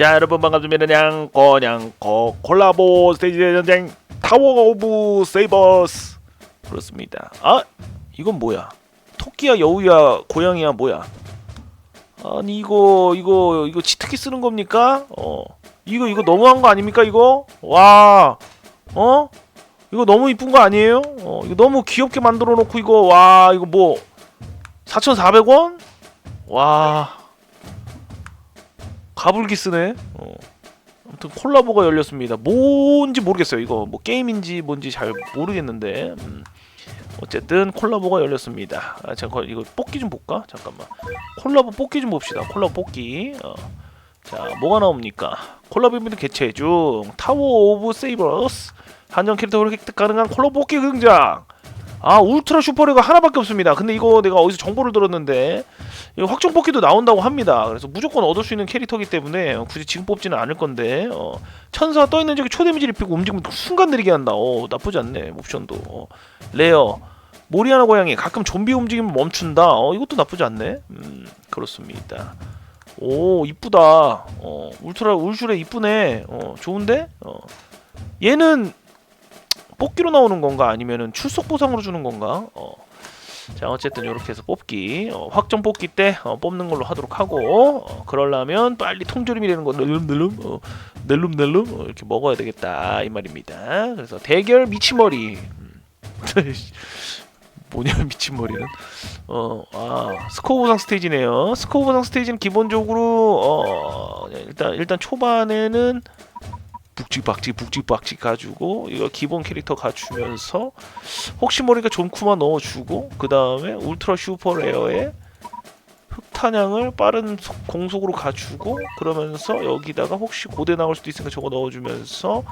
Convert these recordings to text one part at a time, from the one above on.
자 여러분 반갑습니다. 냥꼬 냥꼬 콜라보 스테이지 전쟁 타워 오브 세이버스. 그렇습니다. 아 이건 뭐야? 토끼야 여우야 고양이야 뭐야? 아니 이거 이거 이거 치트키 쓰는 겁니까? 어. 이거 이거 너무한 거 아닙니까 이거? 와. 어? 이거 너무 이쁜 거 아니에요? 어, 이거 너무 귀엽게 만들어 놓고 이거 와 이거 뭐 4,400원? 와 가불기 쓰네. 어. 아무튼 콜라보가 열렸습니다. 뭔지 모르겠어요. 이거 뭐 게임인지 뭔지 잘 모르겠는데 음. 어쨌든 콜라보가 열렸습니다. 아, 잠깐 이거 뽑기 좀 볼까? 잠깐만. 콜라보 뽑기 좀 봅시다. 콜라보 뽑기. 어. 자, 뭐가 나옵니까? 콜라보 이벤트 개최 중 타워 오브 세이버스 한정 캐릭터로 획득 가능한 콜라보 뽑기 등장. 아 울트라 슈퍼레가 하나밖에 없습니다. 근데 이거 내가 어디서 정보를 들었는데 확정 뽑기도 나온다고 합니다. 그래서 무조건 얻을 수 있는 캐릭터이기 때문에 어, 굳이 지금 뽑지는 않을 건데 어, 천사 떠 있는 적에 초데미지를 입히고 움직이면 순간 느리게 한다. 어, 나쁘지 않네 옵션도. 어, 레어 모리아나 고양이 가끔 좀비 움직임을 멈춘다. 어, 이것도 나쁘지 않네. 음, 그렇습니다. 오 이쁘다. 어, 울트라 울슈레 이쁘네. 어, 좋은데? 어, 얘는 뽑기로 나오는 건가 아니면은 출석 보상으로 주는 건가? 어. 자 어쨌든 이렇게 해서 뽑기 어, 확정 뽑기 때 어, 뽑는 걸로 하도록 하고 어, 그러려면 빨리 통조림이 되는 거 낼름낼름 어, 낼름낼름 어, 이렇게 먹어야 되겠다 이 말입니다. 그래서 대결 미치머리 음. 뭐냐 미친머리는 어아 스코어 보상 스테이지네요 스코어 보상 스테이지는 기본적으로 어 일단 일단 초반에는 북직박직 북직박직 가지고 이거 기본 캐릭터 갖추면서 혹시 모르니까 존쿠마 넣어주고 그 다음에 울트라 슈퍼 레어에 흑탄양을 빠른 속- 공속으로 갖추고 그러면서 여기다가 혹시 고대 나올 수도 있으니까 저거 넣어주면서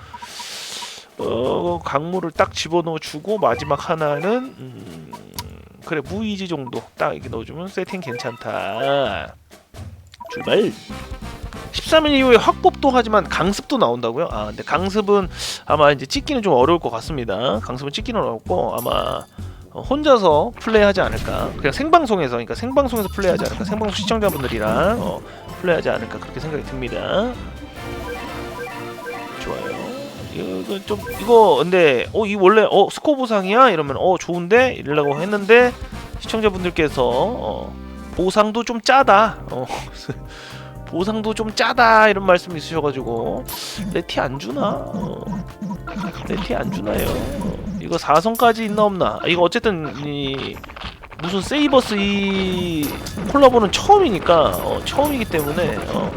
어 강물을 딱 집어넣어주고 마지막 하나는 음, 그래 무이지 정도 딱 이렇게 넣어주면 세팅 괜찮다 출발 13일 이후에 확법도 하지만 강습도 나온다고요? 아 근데 강습은 아마 이제 찍기는 좀 어려울 것 같습니다. 강습은 찍기는 어렵고 아마 어, 혼자서 플레이하지 않을까. 그냥 생방송에서 그러니까 생방송에서 플레이하지 않을까. 생방송 시청자분들이랑 어, 플레이하지 않을까 그렇게 생각이 듭니다. 좋아요. 이거 좀 이거 근데 어 이 원래 어 스코어 보상이야 이러면 어 좋은데 이러려고 했는데 시청자분들께서 어, 보상도 좀 짜다. 어, 보상도 좀 짜다 이런 말씀 있으셔가지고 레티 안 주나? 어. 레티 안 주나요? 어. 이거 4성까지 있나 없나? 아, 이거 어쨌든 이 무슨 세이버스 이 콜라보는 처음이니까 어, 처음이기 때문에 어,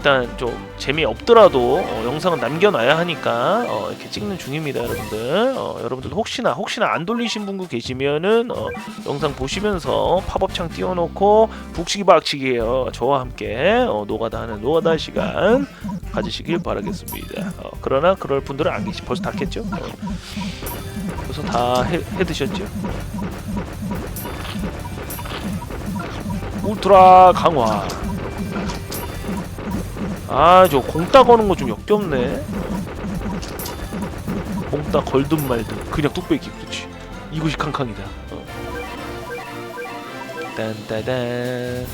일단 좀 재미 없더라도 어, 영상은 남겨놔야 하니까 어, 이렇게 찍는 중입니다, 여러분들. 어, 여러분들 혹시나 혹시나 안 돌리신 분도 계시면은 어, 영상 보시면서 팝업창 띄워놓고 북치기 박치기예요. 저와 함께 어, 노가다 하는 노가다 시간 가지시길 바라겠습니다. 어, 그러나 그럴 분들은 안 계시. 벌써 다 깼죠. 어. 벌써 다 해, 해 드셨죠. 울트라 강화. 아, 저 공따 거는 거 좀 역겹네. 공따 걸든 말든 그냥 뚝배기 그렇지. 이것이 캉캉이다. 어. 딴따단.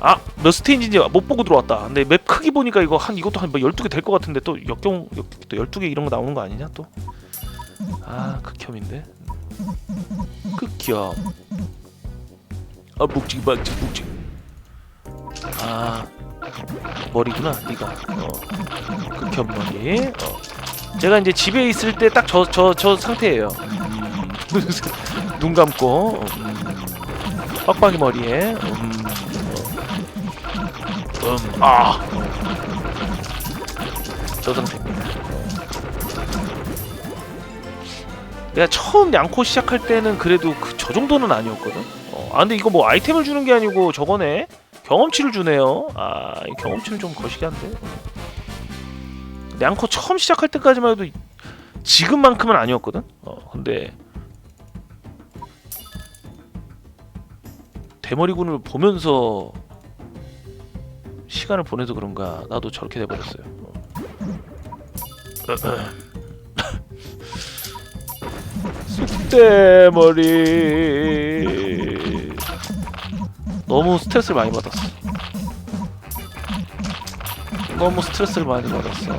아, 몇 스테이지인지 못 보고 들어왔다. 근데 맵 크기 보니까 이거 한 이것도 한뭐 12개 될 것 같은데 또 역경 역, 또 12개 이런 거 나오는 거 아니냐 또? 아, 극혐인데. 극혐. 아, 묵직 박직 묵직. 아, 머리구나 네가. 어, 극혐 머리. 어. 제가 이제 집에 있을 때 딱 저 저저 상태예요. 음, 눈 감고. 음, 빡빡이 머리에. 음, 어, 음, 아. 저 상태입니다 내가 처음 양코 시작할 때는 그래도 그, 저 정도는 아니었거든? 어, 아 근데 이거 뭐 아이템을 주는 게 아니고 저거네 경험치를 주네요. 아, 이 경험치는 좀 거시기한데. 냥코 처음 시작할 때까지만 해도 지금만큼은 아니었거든. 어, 근데 대머리군을 보면서 시간을 보내서 그런가 나도 저렇게 돼버렸어요. 어. 쑥대머리 너무 스트레스를 많이 받았어. 너무 스트레스를 많이 받았어.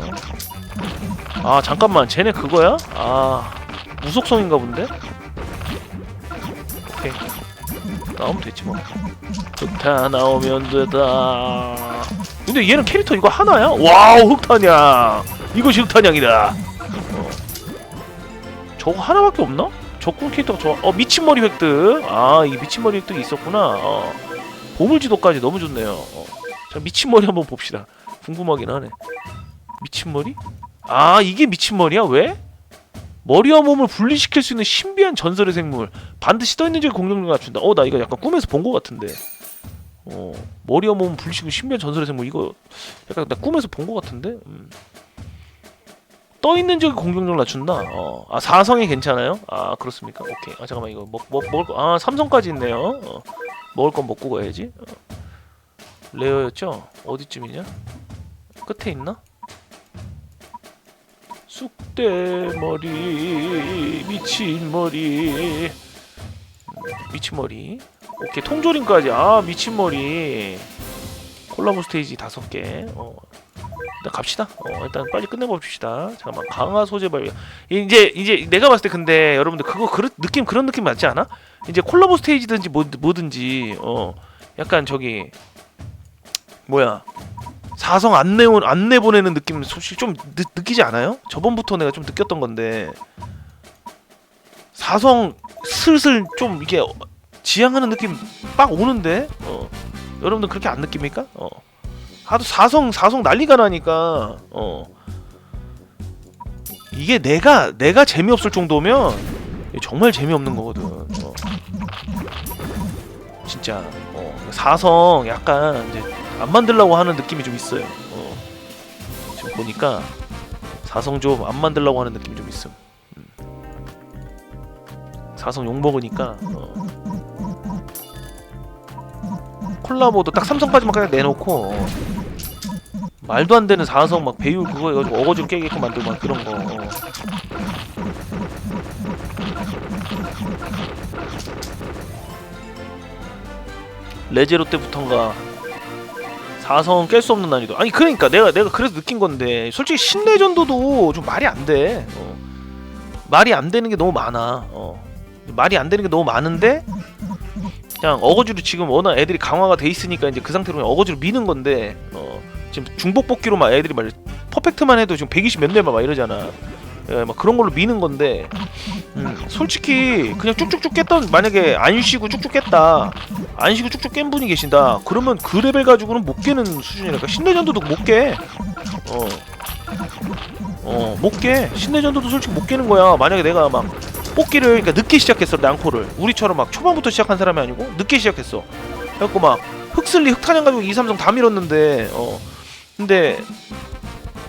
아 잠깐만, 쟤네 그거야? 아 무속성인가 본데? 오케이 나오면 되지 뭐. 흑타 나오면 되다. 근데 얘는 캐릭터 이거 하나야? 와우 흑탄양. 이것이 흑탄양이다. 어. 저거 하나밖에 없나? 적군 캐릭터가 저, 어 미친머리 획득. 아, 이 미친머리 획득이 있었구나. 어. 보물지도까지 너무 좋네요. 어. 자, 미친머리 한번 봅시다. 궁금하긴 하네. 미친머리? 아, 이게 미친머리야? 왜? 머리와 몸을 분리시킬 수 있는 신비한 전설의 생물. 반드시 떠있는 적에 공격력을 갖춘다. 어, 나 이거 약간 꿈에서 본 것 같은데. 어, 머리와 몸을 분리시키는 신비한 전설의 생물. 이거 약간 나 꿈에서 본 것 같은데. 음. 떠 있는 적에 공격력을 낮춘다. 어. 아 사성이 괜찮아요? 아 그렇습니까? 오케이. 아 잠깐만 이거 먹, 먹 먹을 거. 아 삼성까지 있네요. 어. 먹을 건 먹고 가야지. 어. 레어였죠? 어디쯤이냐? 끝에 있나? 쑥대머리 미친 머리 음, 미친 머리. 오케이 통조림까지. 아 미친 머리. 콜라보 스테이지 다섯 개. 어. 일단 갑시다. 어, 일단 빨리 끝내봅시다. 잠깐만 강화 소재 발견. 이제 이제 내가 봤을 때 근데 여러분들 그거 그런 느낌 그런 느낌 맞지 않아? 이제 콜라보 스테이지든지 뭐, 뭐든지 어 약간 저기 뭐야 사성 안내 안내 보내는 느낌 솔직히 좀 느, 느끼지 않아요? 저번부터 내가 좀 느꼈던 건데 사성 슬슬 좀 이게 지향하는 느낌 빡 오는데 어 여러분들 그렇게 안 느낍니까? 어. 하도 사성 사성 난리가 나니까. 어. 이게 내가 내가 재미없을 정도면 정말 재미없는 거거든. 어. 진짜. 어. 사성 약간 이제 안 만들려고 하는 느낌이 좀 있어요. 어. 지금 보니까 사성 좀 안 만들려고 하는 느낌이 좀 있음. 음. 사성 욕 먹으니까 어. 콜라보도 딱 삼성까지만 그냥 내놓고 어. 말도 안 되는 사성 막 배율 그거 해가지고 어거지로 깨게끔 만들고 막 그런 거. 어. 레제로 때부터인가 사성 깰 수 없는 난이도. 아니 그러니까 내가 내가 그래서 느낀 건데 솔직히 신레전도도 좀 말이 안 돼. 어. 말이 안 되는 게 너무 많아. 어. 말이 안 되는 게 너무 많은데 그냥 어거지로 지금 워낙 애들이 강화가 돼 있으니까 이제 그 상태로 그냥 어거지로 미는 건데 어. 지금 중복 뽑기로 막 애들이 막 퍼펙트만 해도 지금 120몇 레벨 막 이러잖아. 예, 막 그런 걸로 미는 건데 음, 솔직히 그냥 쭉쭉쭉 깼던 만약에 안 쉬고 쭉쭉 깼다 안 쉬고 쭉쭉 깬 분이 계신다 그러면 그 레벨 가지고는 못 깨는 수준이니까 신내전도도 못 깨 어. 어, 못 깨. 신내전도도 솔직히 못 깨는 거야. 만약에 내가 막 뽑기를 그러니까 늦게 시작했어, 랑코를. 우리처럼 막 초반부터 시작한 사람이 아니고 늦게 시작했어. 그래갖고 막 흑슬리 흑탄양 가지고 2, 3성 다 밀었는데 어. 근데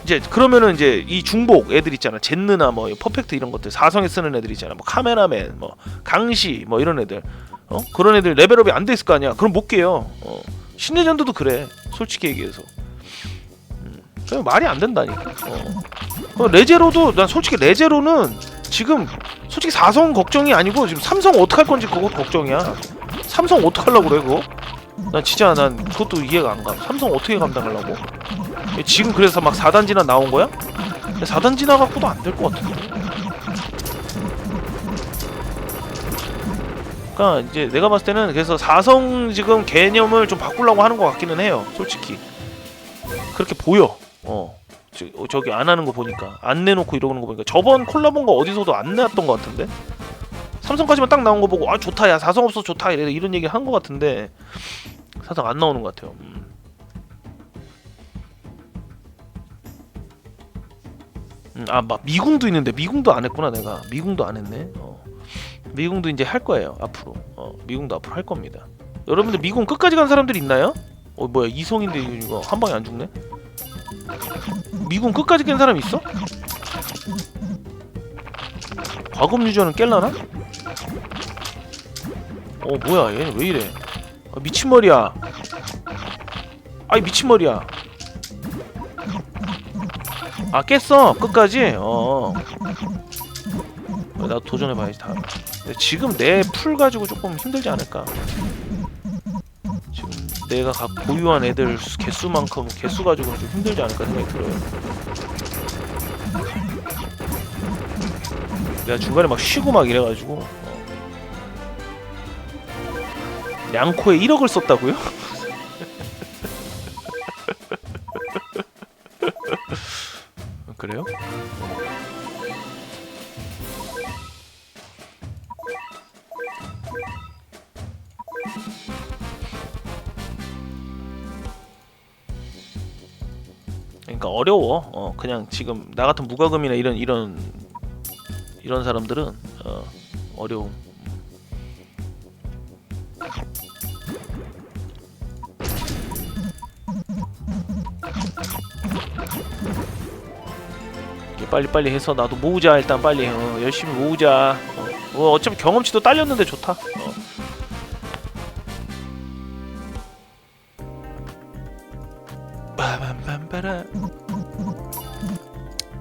이제 그러면은 이제 이 중복 애들 있잖아 젠느나 뭐 퍼펙트 이런 것들 사성에 쓰는 애들 있잖아 뭐 카메라맨 뭐 강시 뭐 이런 애들 어 그런 애들 레벨업이 안 돼 있을 거 아니야 그럼 못 깨요 어 신내전도도 그래 솔직히 얘기해서 음, 그냥 말이 안 된다니까 어. 어 레제로도 난 솔직히 레제로는 지금 솔직히 사성 걱정이 아니고 지금 삼성 어떡할 건지 그거 걱정이야 삼성 어떡하려고 그래 그거 난 진짜 난 그것도 이해가 안 가. 삼성 어떻게 감당하려고? 지금 그래서 막 4단지나 나온 거야? 4단지나 갖고도 안 될 것 같은데. 그러니까 이제 내가 봤을 때는 그래서 사성 지금 개념을 좀 바꾸려고 하는 것 같기는 해요. 솔직히 그렇게 보여. 어. 저, 저기 안 하는 거 보니까 안 내놓고 이러는 거 보니까 저번 콜라본 거 어디서도 안 내놨던 것 같은데 삼성까지만 딱 나온 거 보고 아 좋다 야 사성 없어 좋다 이래 이런 얘기 한 것 같은데 사성 안 나오는 것 같아요. 음. 음, 아막 미궁도 있는데 미궁도 안 했구나 내가 미궁도 안 했네. 어. 미궁도 이제 할 거예요 앞으로. 어, 미궁도 앞으로 할 겁니다. 여러분들 미궁 끝까지 간 사람들 있나요? 어 뭐야 이성인데 이거 한 방에 안 죽네? 미궁 끝까지 깬 사람 있어? 과금 유저는 깰라나? 어 뭐야 얘는 왜 이래? 아, 미친 머리야. 아이 미친 머리야. 아 깼어. 끝까지? 어 나도 도전해봐야지 다. 지금 내 풀 가지고 조금 힘들지 않을까 내가 각 보유한 애들 수- 개수만큼 개수 가지고는 좀 힘들지 않을까 생각이 들어요. 내가 중간에 막 쉬고 막 이래가지고 어. 양코에 1억을 썼다고요? 어려워. 어, 그냥 지금 나 같은 무과금이나 이런 이런 이런 사람들은 어, 어려움. 빨리빨리 해서 나도 모으자 일단 빨리 어, 열심히 모으자. 어, 어, 어차피 경험치도 딸렸는데 좋다. 어.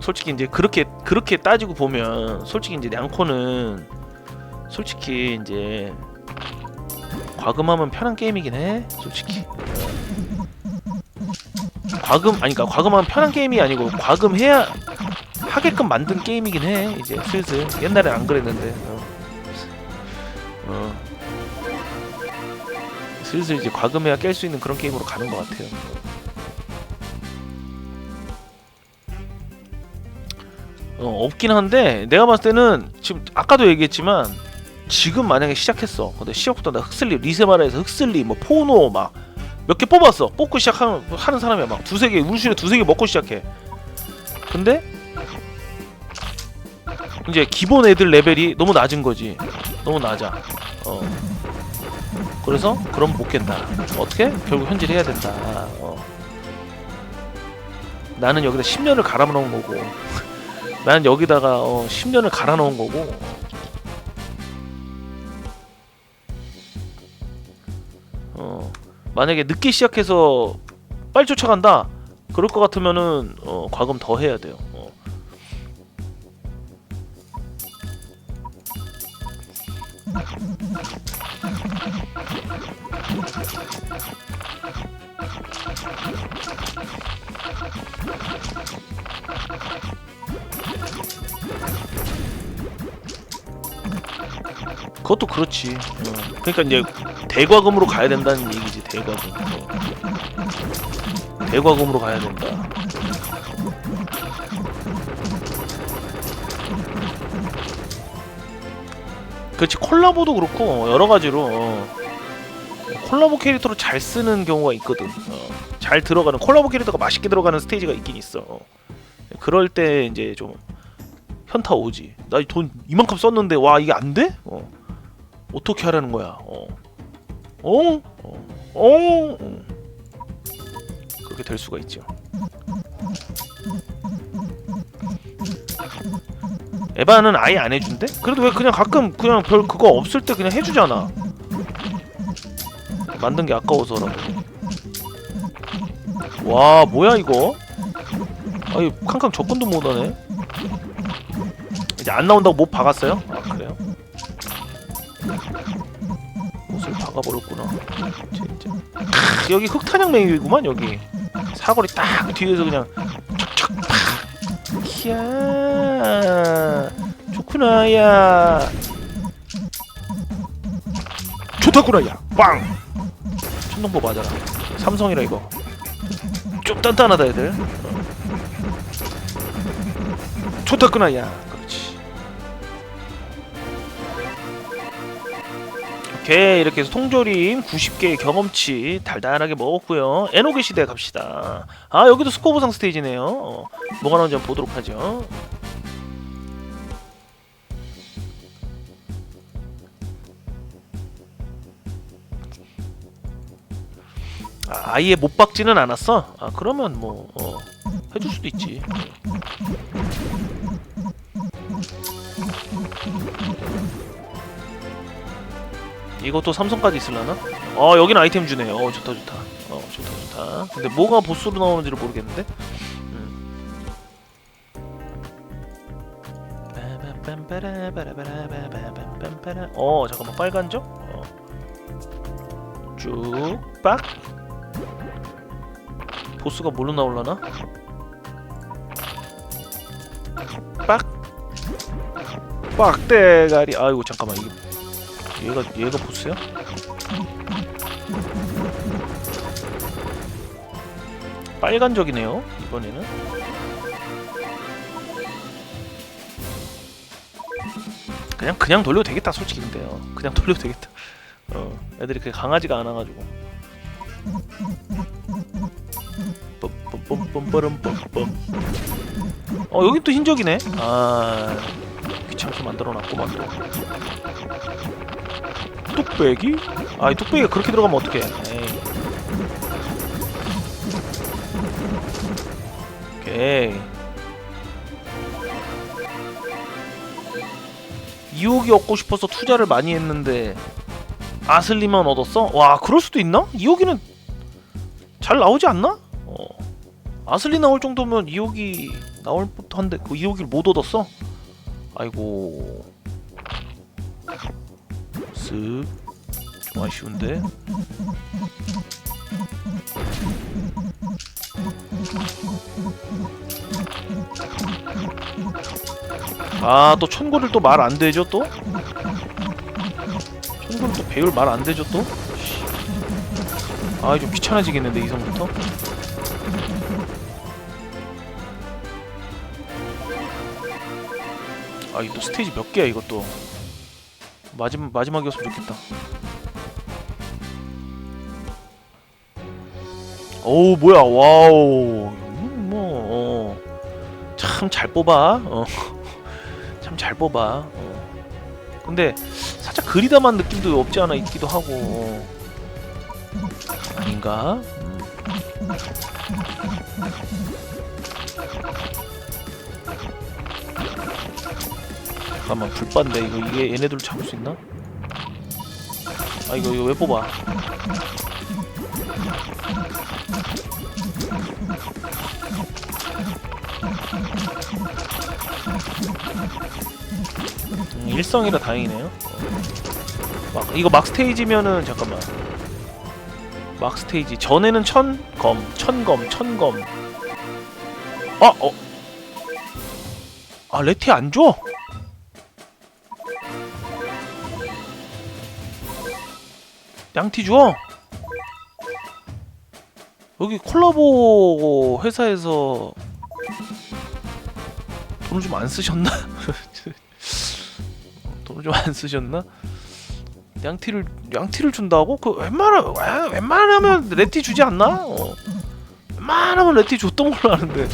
솔직히 이제 그렇게 그렇게 따지고 보면 솔직히 이제 냥코는 솔직히 이제 과금하면 편한 게임이긴 해 솔직히 어. 과금 아니 그러니까 과금하면 편한 게임이 아니고 과금해야 하게끔 만든 게임이긴 해 이제 슬슬 옛날엔 안 그랬는데 어. 어. 슬슬 이제 과금해야 깰 수 있는 그런 게임으로 가는 것 같아요 어, 없긴 한데 내가 봤을 때는 지금 아까도 얘기했지만 지금 만약에 시작했어. 근데 시작부터 나 흑슬리 리세마라에서 흑슬리 뭐 포노 막 몇 개 뽑았어. 뽑고 시작하는 하는 사람이야 막 두세 개 울슈에 두세 개 먹고 시작해. 근데 이제 기본 애들 레벨이 너무 낮은 거지. 너무 낮아. 어. 그래서 그럼 못 깬다. 어떻게? 결국 현질 해야 된다. 어. 나는 여기다 10년을 갈아 넣은 거고. 난 여기다가 어, 10년을 갈아 넣은 거고 어, 만약에 늦게 시작해서 빨리 쫓아간다 그럴 것 같으면은 어, 과금 더 해야 돼요 어. 그것도 그렇지 어. 그러니까 이제 대과금으로 가야 된다는 얘기지 대과금 어. 대과금으로 가야 된다 그렇지 콜라보도 그렇고 여러 가지로 어. 콜라보 캐릭터로 잘 쓰는 경우가 있거든 어. 잘 들어가는 콜라보 캐릭터가 맛있게 들어가는 스테이지가 있긴 있어 어. 그럴 때 이제 좀 현타 오지 나 돈 이만큼 썼는데 와 이게 안 돼? 어. 어떻게 하라는 거야? 어. 어? 어? 어? 어. 그렇게 될 수가 있죠. 에바는 아예 안 해준대? 그래도 왜 그냥 가끔 그냥 별 그거 없을 때 그냥 해주잖아. 만든 게 아까워서라도. 와 뭐야 이거? 아이 캉캉 접근도 못하네. 이제 안 나온다고 못 박았어요? 아 그래요? 옷을 박아버렸구나. 진짜. 크, 여기 흑탄약 메이구만 여기. 사거리 딱 뒤에서 그냥 척척 팍. 이야. 좋구나 야. 좋다구나 야. 빵. 천둥보 맞아라. 삼성이라 이거. 좀 단단하다 애들. 어. 좋다구나 야. 오케이 이렇게 해서 통조림 90개의 경험치 달달하게 먹었고요. 에노게 시대 갑시다. 아 여기도 스코어 보상 스테이지네요. 어, 뭐가 나오는지 한번 보도록 하죠. 아, 아예 못 박지는 않았어? 아 그러면 뭐 어, 해줄 수도 있지 이것도 삼성까지 있을라나? 어 여긴 아이템 주네요. 어 좋다 좋다. 어 좋다 좋다. 근데 뭐가 보스로 나오는지를 모르겠는데. 음. 어 잠깐만 빨간죠? 어. 쭉 빡. 보스가 뭘로 나올라나? 빡 빡대가리 아이고 잠깐만 이게 얘가 얘가 보스야? 빨간 적이네요 이번에는. 그냥 그냥 돌려도 되겠다 솔직히 근데요 그냥 돌려도 되겠다. 어 애들이 그렇게 강하지가 않아가지고. 뻔뻔뻔뻔뻔뻔 어 여긴 또 흰적이네. 아 귀찮게 만들어놨구만 또 뚝배기? 아 이 뚝배기가 그렇게 들어가면 어떡해 에이. 오케이 이옥이 얻고 싶어서 투자를 많이 했는데 아슬리만 얻었어? 와 그럴 수도 있나? 이옥이는 잘 나오지 않나? 어. 아슬리 나올 정도면 이옥이 나올 법도 한데 그 이옥이를 못 얻었어? 아이고 쓱 좀 아쉬운데 아 또 천고를 또 말 안 되죠 또? 천고는 또 배율 말 안 되죠 또? 아 좀 귀찮아지겠는데 이성부터? 아 이거 또 스테이지 몇 개야 이것도 마지막 마지막이었으면 좋겠다. 오 뭐야 와우 음, 뭐참 잘 뽑아 어. 참잘 뽑아 어. 근데 살짝 그리다만 느낌도 없지 않아 있기도 하고 어. 아닌가 음. 잠깐만 불반데 이거 이게 얘네들 잡을 수 있나? 아 이거 이거 왜 뽑아? 음, 일성이라 다행이네요. 어. 막 이거 막 스테이지면은 잠깐만. 막 스테이지 전에는 천검, 천검, 천검. 아 어. 아 레티 안 줘? 양티 줘. 여기 콜라보 회사에서 돈을 좀 안 쓰셨나? 돈을 좀 안 쓰셨나? 양티를 양티를 준다고? 그 웬만하면 웬- 웬만하면 레티 주지 않나? 어. 웬만하면 레티 줬던 걸로 아는데.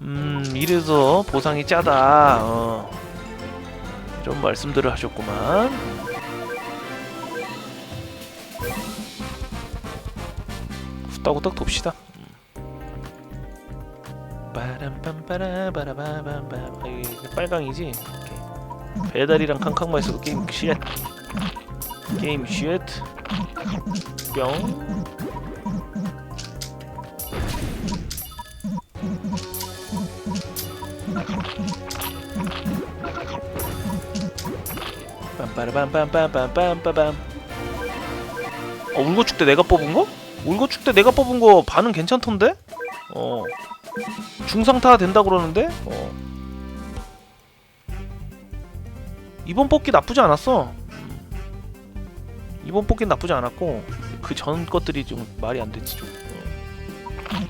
음 이래서 보상이 짜다. 어. 이런 말씀들을 하셨구만. 돕시다. 빠람빰빠라바라바밤밤. 아, 이게 빨강이지. 배달이랑 캉캉만 있어도 게임 쉣. 게임 쉣. 뿅. 빰빠라밤빰빰빰빰빰빰. 어 울고축대 내가 뽑은 거? 울고축대 내가 뽑은 거 반응 괜찮던데? 어 중상타 된다 그러는데? 어 이번 뽑기 나쁘지 않았어 음. 이번 뽑기 나쁘지 않았고 그 전 것들이 좀 말이 안 됐지 좀 어.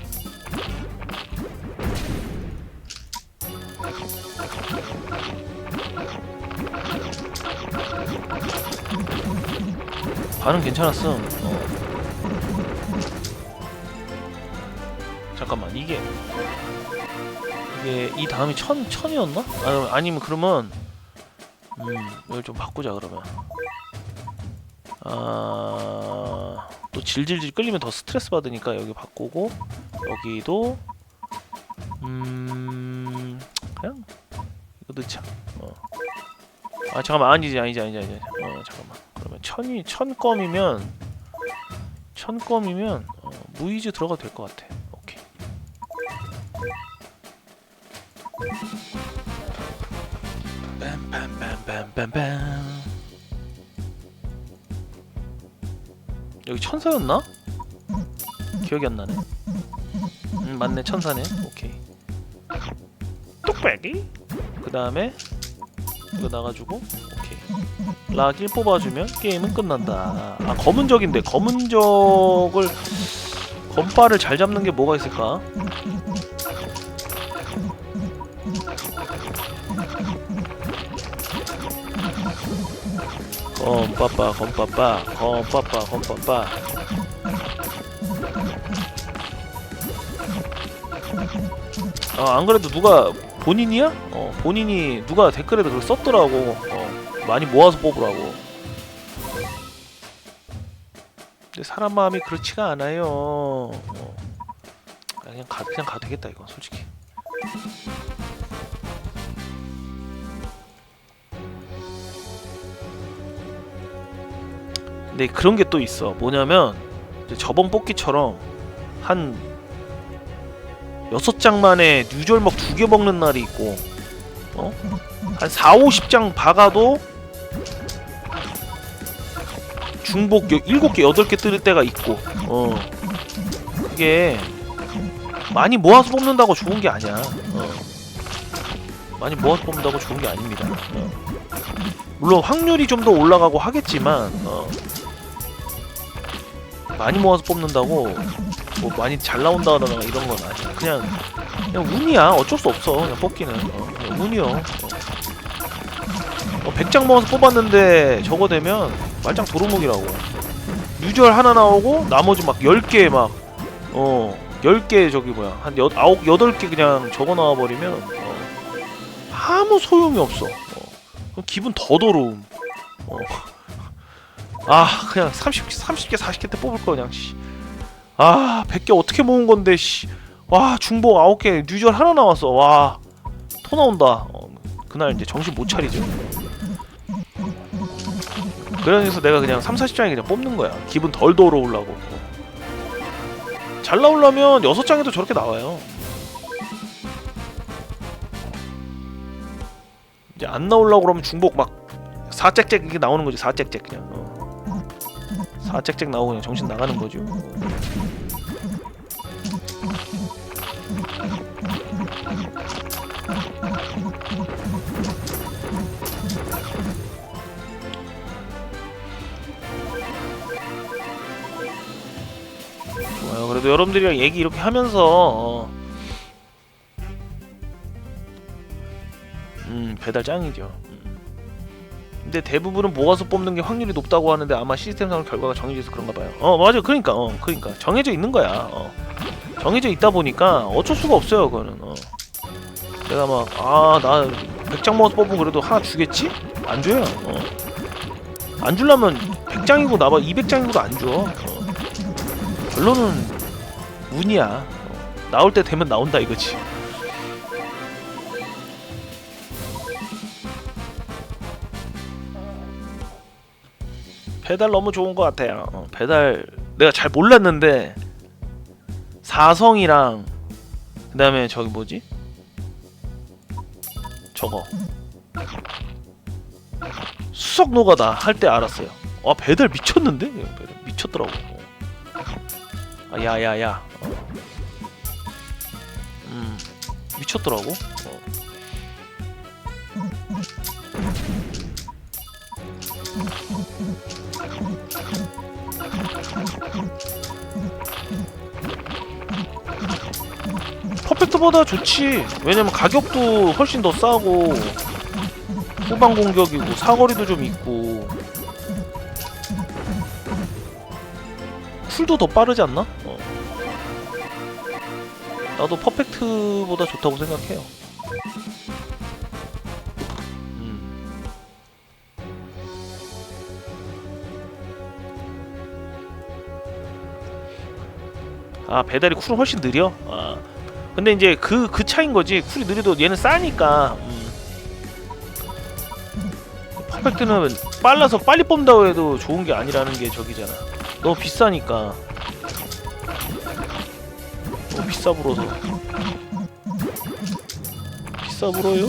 반응 괜찮았어 어. 잠깐만 이게. 이게 이 다음이 천 천이었나? 아, 아니면 그러면 음 이걸 좀 바꾸자 그러면. 아 또 질질질 끌리면 더 스트레스 받으니까 여기 바꾸고 여기도 음 그냥 이거 넣자 어. 아 잠깐만 아니지 아니지 아니지 아니지. 어 잠깐만. 그러면 천이 천 껌이면 천 껌이면 어, 무이즈 들어가도 될 것 같아 빰빰빰빰빰빰 여기 천사였나? 기억이 안 나네. 음, 맞네 천사네. 오케이. 뚝배기? 그 다음에 이거 나가지고 오케이. 락일 뽑아주면 게임은 끝난다. 아 검은 적인데 검은 적을 검바를 잘 잡는 게 뭐가 있을까 검빠빠 검빠빠 검빠빠 검빠빠 아, 안 그래도 누가 본인이야? 어, 본인이 누가 댓글에도 그걸 썼더라고. 어, 많이 모아서 뽑으라고. 근데 사람 마음이 그렇지가 않아요. 어. 아, 그냥 가 그냥 가도 되겠다 이거 솔직히. 근데 그런 게 또 있어. 뭐냐면 저번 뽑기처럼 한 여섯 장 만에 뉴절먹 두 개 먹는 날이 있고 어? 한 4, 50장 박아도 중복 여, 7개, 8개 뜰 때가 있고 어. 그게 많이 모아서 뽑는다고 좋은 게 아니야 어. 많이 모아서 뽑는다고 좋은 게 아닙니다 어. 물론 확률이 좀 더 올라가고 하겠지만 어. 많이 모아서 뽑는다고 뭐 많이 잘 나온다거나 이런 건 아니야. 그냥 그냥 운이야. 어쩔 수 없어. 그냥 뽑기는 어, 그냥 운이요. 어. 어, 100장 모아서 뽑았는데 저거 되면 말짱 도루묵이라고. 유절 하나 나오고 나머지 막 10개 막 어, 10개 저기 뭐야. 한 여, 아홉 여덟 개 그냥 적어 나와 버리면 어, 아무 소용이 없어. 어. 그럼 기분 더 더러움. 어. 아, 그냥 30, 30개, 40개 때 뽑을 거 그냥 씨. 아 100개 어떻게 모은 건데 씨. 와 중복 9개 뉴절 하나 나왔어. 와 토 나온다. 어, 그날 이제 정신 못 차리죠 그래서 내가 그냥 3, 40장에 그냥 뽑는 거야. 기분 덜 더러우려고. 잘 나오려면 6장에도 저렇게 나와요. 이제 안 나오려고 그러면 중복 막 4짹짹 이게 나오는 거지 4짹짹 그냥. 어. 4짹짹 나오고 그냥 정신 나가는 거죠 좋아요. 그래도 여러분들이랑 얘기 이렇게 하면서 어. 음 배달 짱이죠. 음. 근데 대부분은 모아서 뽑는 게 확률이 높다고 하는데 아마 시스템상 결과가 정해져 서 그런가 봐요. 어 맞아. 그러니까 어 그러니까 정해져 있는 거야. 어. 정해져 있다 보니까 어쩔 수가 없어요. 그거는. 어. 내가 막 아 나 100장 모아서 뽑으면 그래도 하나 주겠지? 안 줘요. 어. 안 주려면 100장이고 나봐 200장이고도 안 줘. 어. 결론은 운이야. 어, 나올 때 되면 나온다 이거지. 배달 너무 좋은 것 같아요. 어, 배달 내가 잘 몰랐는데 사성이랑 그다음에 저기 뭐지? 저거 수석 노가다 할 때 알았어요. 아 배달 미쳤는데? 배달 미쳤더라고. 아, 야야야. 어. 음, 미쳤더라고. 어. 퍼펙트보다 좋지. 왜냐면 가격도 훨씬 더 싸고 후방 공격이고 사거리도 좀 있고 쿨도 더 빠르지 않나? 어. 나도 퍼펙트보다 좋다고 생각해요. 음. 아 배달이 쿨은 훨씬 느려. 아 근데 이제 그 그 차인 거지. 쿨이 느려도 얘는 싸니까. 음. 퍼펙트는 빨라서 빨리 뽑는다고 해도 좋은 게 아니라는 게 저기잖아. 너무 비싸니까 너무 비싸 불어서 비싸 불어요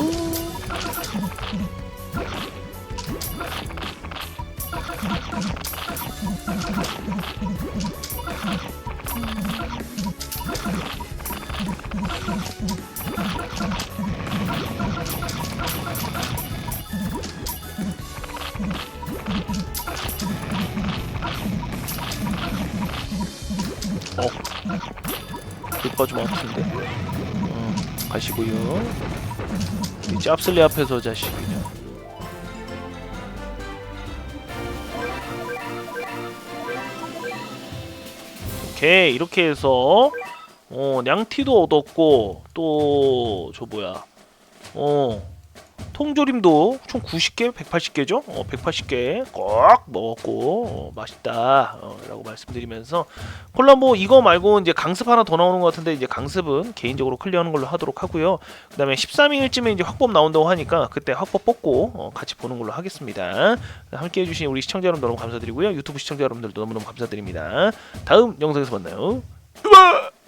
어, 좀 아픈데. 어, 가시고요. 이 짭슬리 앞에서 자식 그냥. 오케이 이렇게 해서 어 냥티도 얻었고 또 저 뭐야. 어 통조림도 총 90개 180개죠? 어 180개 꼭 먹었고 어, 맛있다 어, 라고 말씀드리면서. 콜라보 이거 말고 이제 강습 하나 더 나오는 것 같은데 이제 강습은 개인적으로 클리어하는 걸로 하도록 하고요. 그 다음에 13일쯤에 이제 확법 나온다고 하니까 그때 확법 뽑고 어, 같이 보는 걸로 하겠습니다. 함께 해주신 우리 시청자 여러분 너무 감사드리고요. 유튜브 시청자 여러분들도 너무너무 감사드립니다. 다음 영상에서 만나요. 으아!